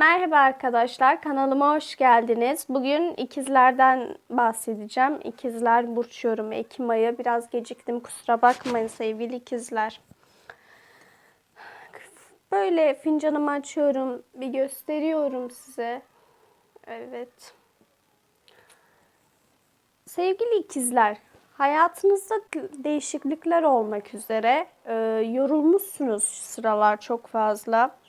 Merhaba arkadaşlar, kanalıma hoş geldiniz. Bugün ikizlerden bahsedeceğim. İkizler burç yorumu Ekim ayı. Biraz geciktim, kusura bakmayın sevgili ikizler. Böyle fincanımı açıyorum, bir gösteriyorum size. Evet. Sevgili ikizler, hayatınızda değişiklikler olmak üzere e, yorulmuşsunuz sıralar çok fazla.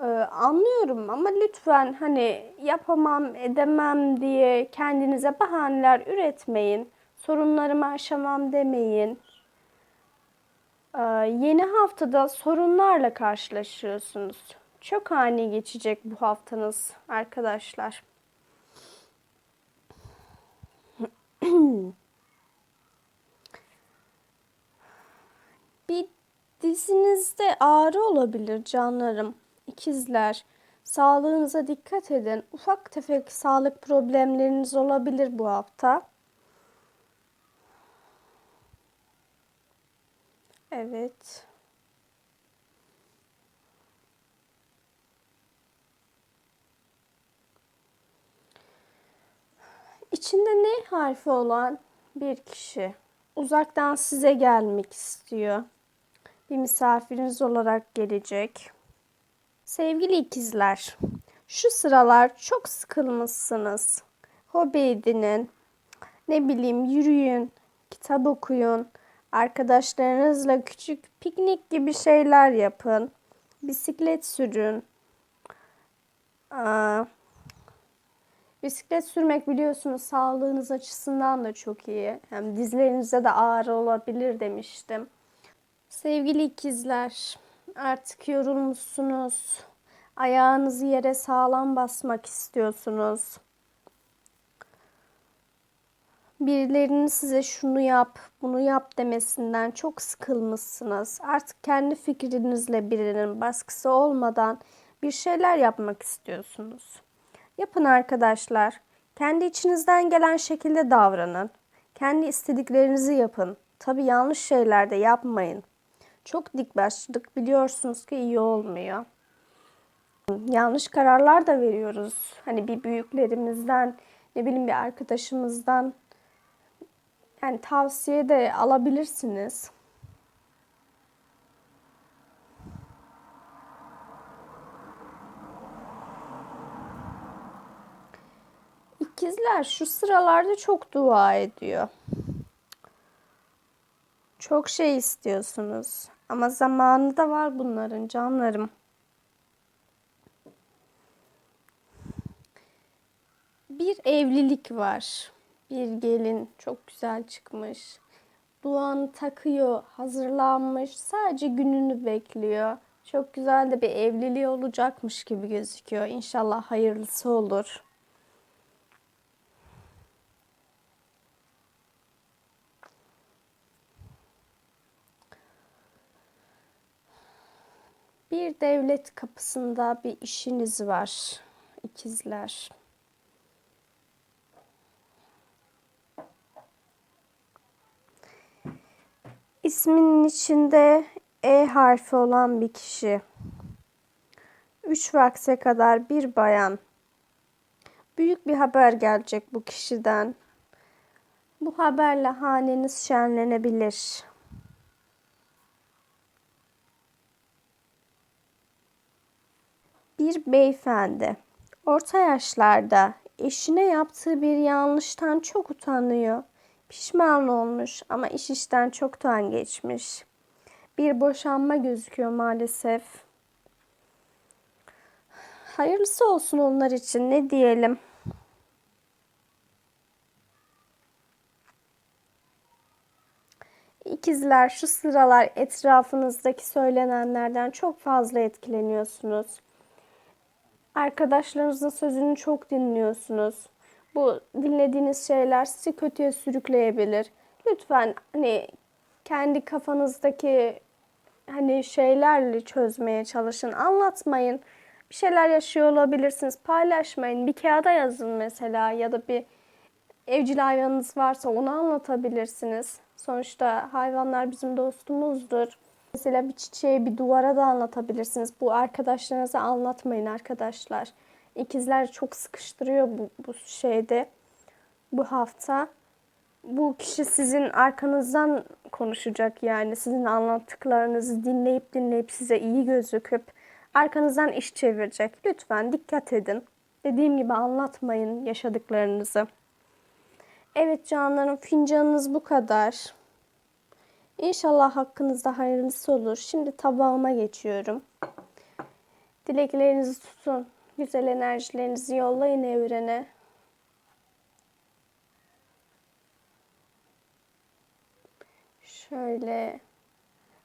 Ee, anlıyorum ama lütfen hani yapamam, edemem diye kendinize bahaneler üretmeyin. Sorunlarımı aşamam demeyin. Ee, yeni haftada sorunlarla karşılaşıyorsunuz. Çok ani geçecek bu haftanız arkadaşlar. Bir dizinizde ağrı olabilir canlarım. İkizler, sağlığınıza dikkat edin. Ufak tefek sağlık problemleriniz olabilir bu hafta. Evet. İçinde ne harfi olan bir kişi uzaktan size gelmek istiyor. Bir misafiriniz olarak gelecek. Sevgili ikizler, şu sıralar çok sıkılmışsınız. Hobi edinin, ne bileyim yürüyün, kitap okuyun, arkadaşlarınızla küçük piknik gibi şeyler yapın, bisiklet sürün. Aa, bisiklet sürmek biliyorsunuz sağlığınız açısından da çok iyi. Hem dizlerinizde de ağrı olabilir demiştim. Sevgili ikizler, Artık yorulmuşsunuz. Ayağınızı yere sağlam basmak istiyorsunuz. Birilerinin size şunu yap, bunu yap demesinden çok sıkılmışsınız. Artık kendi fikrinizle birinin baskısı olmadan bir şeyler yapmak istiyorsunuz. Yapın arkadaşlar. Kendi içinizden gelen şekilde davranın. Kendi istediklerinizi yapın. Tabii yanlış şeyler de yapmayın. Çok dik başladık biliyorsunuz ki iyi olmuyor. Yanlış kararlar da veriyoruz. Hani bir büyüklerimizden, ne bileyim bir arkadaşımızdan yani tavsiye de alabilirsiniz. İkizler şu sıralarda çok dua ediyor. Çok şey istiyorsunuz. Ama zamanı da var bunların canlarım. Bir evlilik var. Bir gelin çok güzel çıkmış. Duanı takıyor, hazırlanmış. Sadece gününü bekliyor. Çok güzel de bir evliliği olacakmış gibi gözüküyor. İnşallah hayırlısı olur. Bir devlet kapısında bir işiniz var ikizler. İsminin içinde E harfi olan bir kişi. Üç vakse kadar bir bayan. Büyük bir haber gelecek bu kişiden. Bu haberle haneniz şenlenebilir. Bir beyefendi. Orta yaşlarda eşine yaptığı bir yanlıştan çok utanıyor. Pişman olmuş ama iş işten çoktan geçmiş. Bir boşanma gözüküyor maalesef. Hayırlısı olsun onlar için ne diyelim. İkizler şu sıralar etrafınızdaki söylenenlerden çok fazla etkileniyorsunuz. Arkadaşlarınızın sözünü çok dinliyorsunuz. Bu dinlediğiniz şeyler sizi kötüye sürükleyebilir. Lütfen hani kendi kafanızdaki hani şeylerle çözmeye çalışın. Anlatmayın. Bir şeyler yaşıyor olabilirsiniz. Paylaşmayın. Bir kağıda yazın mesela ya da bir evcil hayvanınız varsa onu anlatabilirsiniz. Sonuçta hayvanlar bizim dostumuzdur. Mesela bir çiçeği bir duvara da anlatabilirsiniz. Bu arkadaşlarınıza anlatmayın arkadaşlar. İkizler çok sıkıştırıyor bu, bu şeyde bu hafta. Bu kişi sizin arkanızdan konuşacak yani. Sizin anlattıklarınızı dinleyip dinleyip size iyi gözüküp arkanızdan iş çevirecek. Lütfen dikkat edin. Dediğim gibi anlatmayın yaşadıklarınızı. Evet canlarım fincanınız bu kadar. İnşallah hakkınızda hayırlısı olur. Şimdi tabağıma geçiyorum. Dileklerinizi tutun. Güzel enerjilerinizi yollayın evrene. Şöyle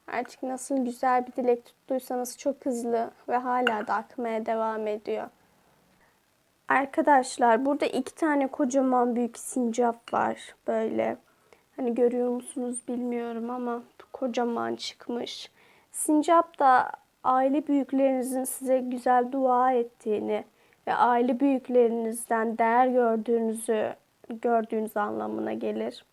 artık nasıl güzel bir dilek tuttuysanız çok hızlı ve hala da akmaya devam ediyor. Arkadaşlar burada iki tane kocaman büyük sincap var böyle. Hani görüyor musunuz bilmiyorum ama kocaman çıkmış. Sincap da aile büyüklerinizin size güzel dua ettiğini ve aile büyüklerinizden değer gördüğünüzü gördüğünüz anlamına gelir.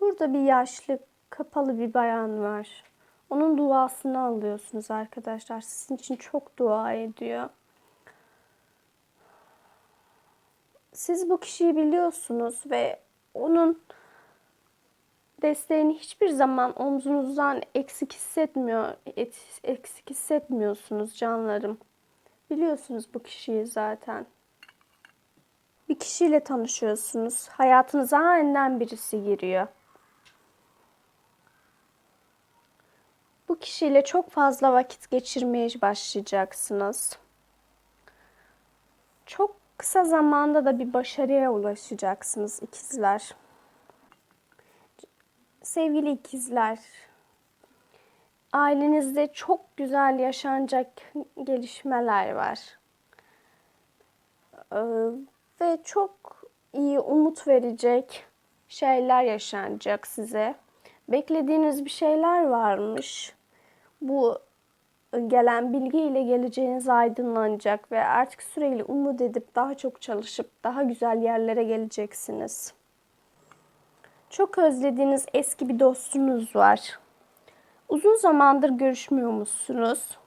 Burada bir yaşlı kapalı bir bayan var. Onun duasını alıyorsunuz arkadaşlar. Sizin için çok dua ediyor. Siz bu kişiyi biliyorsunuz ve onun desteğini hiçbir zaman omzunuzdan eksik hissetmiyor, eksik hissetmiyorsunuz canlarım. Biliyorsunuz bu kişiyi zaten. Bir kişiyle tanışıyorsunuz. Hayatınıza aniden birisi giriyor. Bu kişiyle çok fazla vakit geçirmeye başlayacaksınız. Çok kısa zamanda da bir başarıya ulaşacaksınız ikizler. Sevgili ikizler, ailenizde çok güzel yaşanacak gelişmeler var. Ee, ve çok iyi umut verecek şeyler yaşanacak size. Beklediğiniz bir şeyler varmış. Bu gelen bilgiyle geleceğiniz aydınlanacak ve artık sürekli umut edip daha çok çalışıp daha güzel yerlere geleceksiniz. Çok özlediğiniz eski bir dostunuz var. Uzun zamandır görüşmüyormuşsunuz.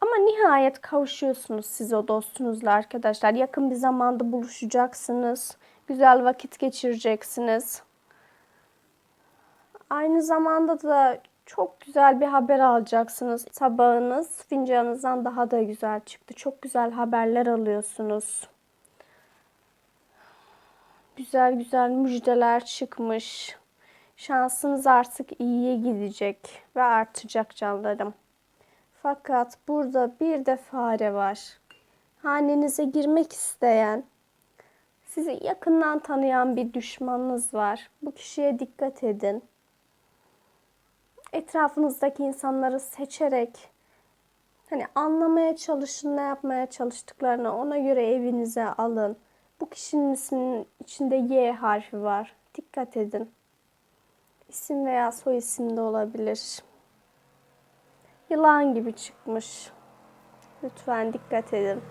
Ama nihayet kavuşuyorsunuz siz o dostunuzla arkadaşlar. Yakın bir zamanda buluşacaksınız. Güzel vakit geçireceksiniz. Aynı zamanda da çok güzel bir haber alacaksınız. Tabağınız fincanınızdan daha da güzel çıktı. Çok güzel haberler alıyorsunuz. Güzel güzel müjdeler çıkmış. Şansınız artık iyiye gidecek ve artacak canlarım. Fakat burada bir de fare var. Hanenize girmek isteyen, sizi yakından tanıyan bir düşmanınız var. Bu kişiye dikkat edin etrafınızdaki insanları seçerek hani anlamaya çalışın, ne yapmaya çalıştıklarını ona göre evinize alın. Bu kişinin isminin içinde Y harfi var. Dikkat edin. İsim veya soy isim de olabilir. Yılan gibi çıkmış. Lütfen dikkat edin.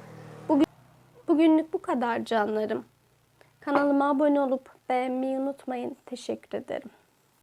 Bugün, bugünlük bu kadar canlarım. Kanalıma abone olup beğenmeyi unutmayın. Teşekkür ederim.